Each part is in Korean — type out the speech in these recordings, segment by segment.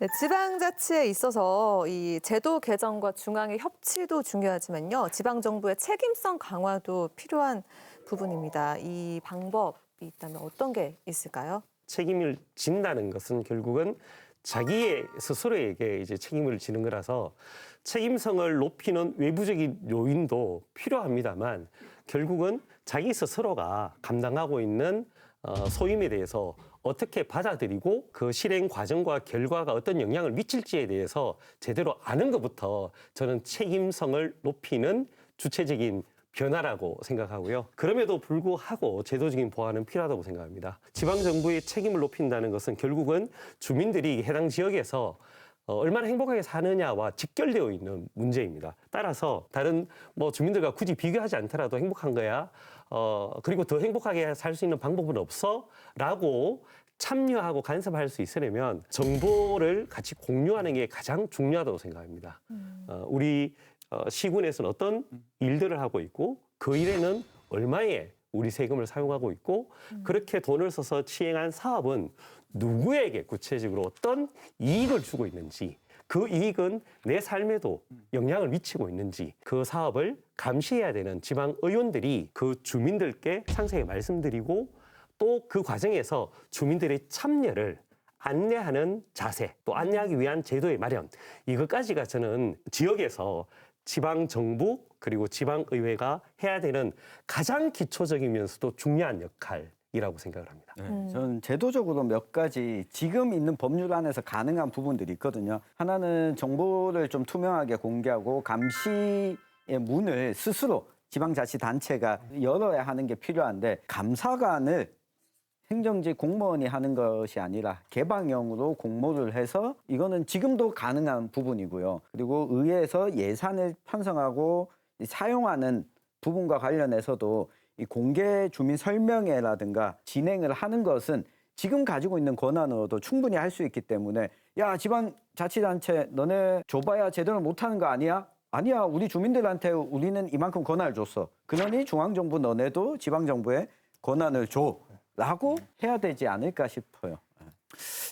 네, 지방자치에 있어서 이 제도 개정과 중앙의 협치도 중요하지만요. 지방정부의 책임성 강화도 필요한 부분입니다. 이 방법이 있다면 어떤 게 있을까요? 책임을 진다는 것은 결국은 자기의 스스로에게 이제 책임을 지는 거라서 책임성을 높이는 외부적인 요인도 필요합니다만 결국은 자기 스스로가 감당하고 있는 어, 소임에 대해서 어떻게 받아들이고 그 실행 과정과 결과가 어떤 영향을 미칠지에 대해서 제대로 아는 것부터 저는 책임성을 높이는 주체적인 변화라고 생각하고요. 그럼에도 불구하고 제도적인 보완은 필요하다고 생각합니다. 지방 정부의 책임을 높인다는 것은 결국은 주민들이 해당 지역에서 어, 얼마나 행복하게 사느냐와 직결되어 있는 문제입니다. 따라서 다른 뭐 주민들과 굳이 비교하지 않더라도 행복한 거야. 어, 그리고 더 행복하게 살 수 있는 방법은 없어? 라고 참여하고 간섭할 수 있으려면 정보를 같이 공유하는 게 가장 중요하다고 생각합니다. 어, 우리 어, 시군에서는 어떤 일들을 하고 있고 그 일에는 얼마의 우리 세금을 사용하고 있고 그렇게 돈을 써서 시행한 사업은 누구에게 구체적으로 어떤 이익을 주고 있는지 그 이익은 내 삶에도 영향을 미치고 있는지 그 사업을 감시해야 되는 지방 의원들이 그 주민들께 상세히 말씀드리고 또 그 과정에서 주민들의 참여를 안내하는 자세, 또 안내하기 위한 제도의 마련, 이것까지가 저는 지역에서 지방 정부 그리고 지방 의회가 해야 되는 가장 기초적이면서도 중요한 역할 이라고 생각을 합니다. 네, 저는 제도적으로 몇 가지 지금 있는 법률 안에서 가능한 부분들이 있거든요. 하나는 정보를 좀 투명하게 공개하고 감시의 문을 스스로 지방자치단체가 열어야 하는 게 필요한데 감사관을 행정직 공무원이 하는 것이 아니라 개방형으로 공모를 해서 이거는 지금도 가능한 부분이고요. 그리고 의회에서 예산을 편성하고 사용하는 부분과 관련해서도 이 공개 주민 설명회라든가 진행을 하는 것은 지금 가지고 있는 권한으로도 충분히 할 수 있기 때문에 야 지방 자치단체 너네 줘봐야 제대로 못하는 거 아니야? 아니야 우리 주민들한테 우리는 이만큼 권한을 줬어. 그러니 중앙정부 너네도 지방정부에 권한을 줘라고 해야 되지 않을까 싶어요.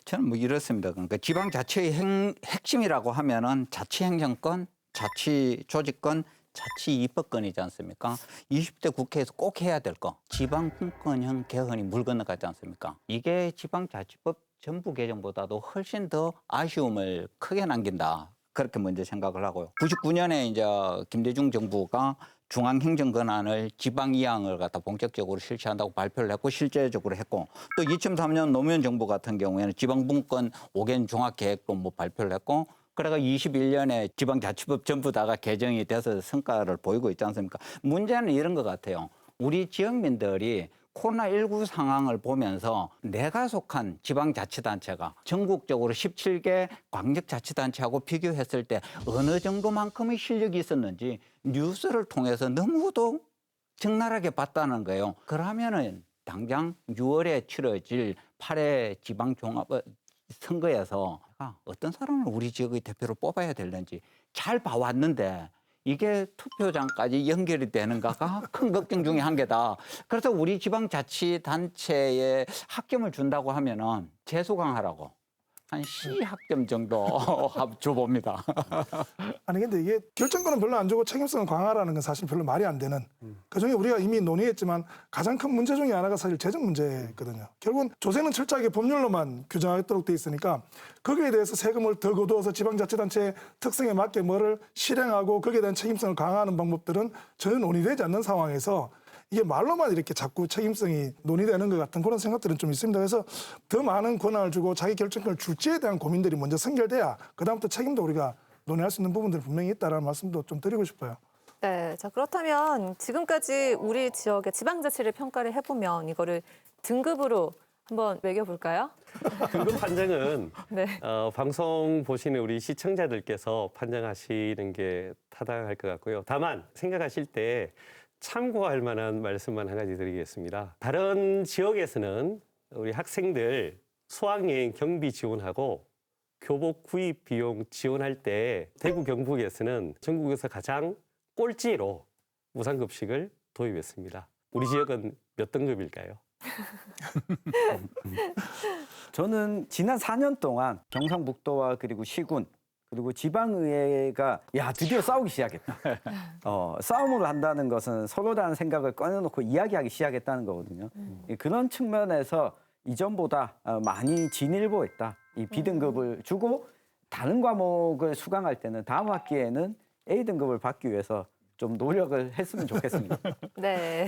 저는 뭐 이렇습니다. 그러니까 지방자치의 행, 핵심이라고 하면은 자치행정권, 자치조직권, 자치 입법권이지 않습니까? 20대 국회에서 꼭 해야 될 거. 지방분권형 개헌이 물 건너가지 않습니까? 이게 지방자치법 전부 개정보다도 훨씬 더 아쉬움을 크게 남긴다. 그렇게 먼저 생각을 하고요. 99년에 이제 김대중 정부가 중앙행정 권한을 지방 이양을 갖다 본격적으로 실시한다고 발표를 했고 실제적으로 했고 또 2003년 노무현 정부 같은 경우에는 지방분권 5개년 종합계획도 뭐 발표를 했고 그래가 21년에 지방자치법 전부 다가 개정이 돼서 성과를 보이고 있지 않습니까? 문제는 이런 것 같아요. 우리 지역민들이 코로나19 상황을 보면서 내가 속한 지방자치단체가 전국적으로 17개 광역자치단체하고 비교했을 때 어느 정도만큼의 실력이 있었는지 뉴스를 통해서 너무도 적나라하게 봤다는 거예요. 그러면은 당장 6월에 치러질 8회 지방종합 선거에서 아, 어떤 사람을 우리 지역의 대표로 뽑아야 되는지 잘 봐왔는데 이게 투표장까지 연결이 되는가가 큰 걱정 중에 한 개다. 그래서 우리 지방자치단체에 학점을 준다고 하면은 재수강하라고 한 C 학점 정도 줘봅니다. 아니 근데 이게 결정권은 별로 안 주고 책임성을 강화하라는 건 사실 별로 말이 안 되는. 그중에 우리가 이미 논의했지만 가장 큰 문제 중에 하나가 사실 재정 문제거든요. 결국은 조세는 철저하게 법률로만 규정하도록 돼 있으니까 거기에 대해서 세금을 더 거두어서 지방자치단체의 특성에 맞게 뭐를 실행하고 거기에 대한 책임성을 강화하는 방법들은 전혀 논의되지 않는 상황에서 이게 말로만 이렇게 자꾸 책임성이 논의되는 것 같은 그런 생각들은 좀 있습니다. 그래서 더 많은 권한을 주고 자기 결정권을 줄지에 대한 고민들이 먼저 선결돼야 그다음부터 책임도 우리가 논의할 수 있는 부분들이 분명히 있다라는 말씀도 좀 드리고 싶어요. 네, 자 그렇다면 지금까지 우리 지역의 지방자치를 평가를 해보면 이거를 등급으로 한번 매겨볼까요? 등급 판정은 네. 어, 방송 보시는 우리 시청자들께서 판정하시는 게 타당할 것 같고요. 다만 생각하실 때 참고할 만한 말씀만 한 가지 드리겠습니다. 다른 지역에서는 우리 학생들 수학여행 경비 지원하고 교복 구입 비용 지원할 때 대구 경북에서는 전국에서 가장 꼴찌로 무상급식을 도입했습니다. 우리 지역은 몇 등급일까요? 저는 지난 4년 동안 경상북도와 그리고 시군 그리고 지방의회가 야 드디어 싸우기 시작했다. 어, 싸움을 한다는 것은 서로 다른 생각을 꺼내놓고 이야기하기 시작했다는 거거든요. 예, 그런 측면에서 이전보다 어, 많이 진일보했다. 이 B등급을 주고 다른 과목을 수강할 때는 다음 학기에는 A 등급을 받기 위해서 좀 노력을 했으면 좋겠습니다. 네.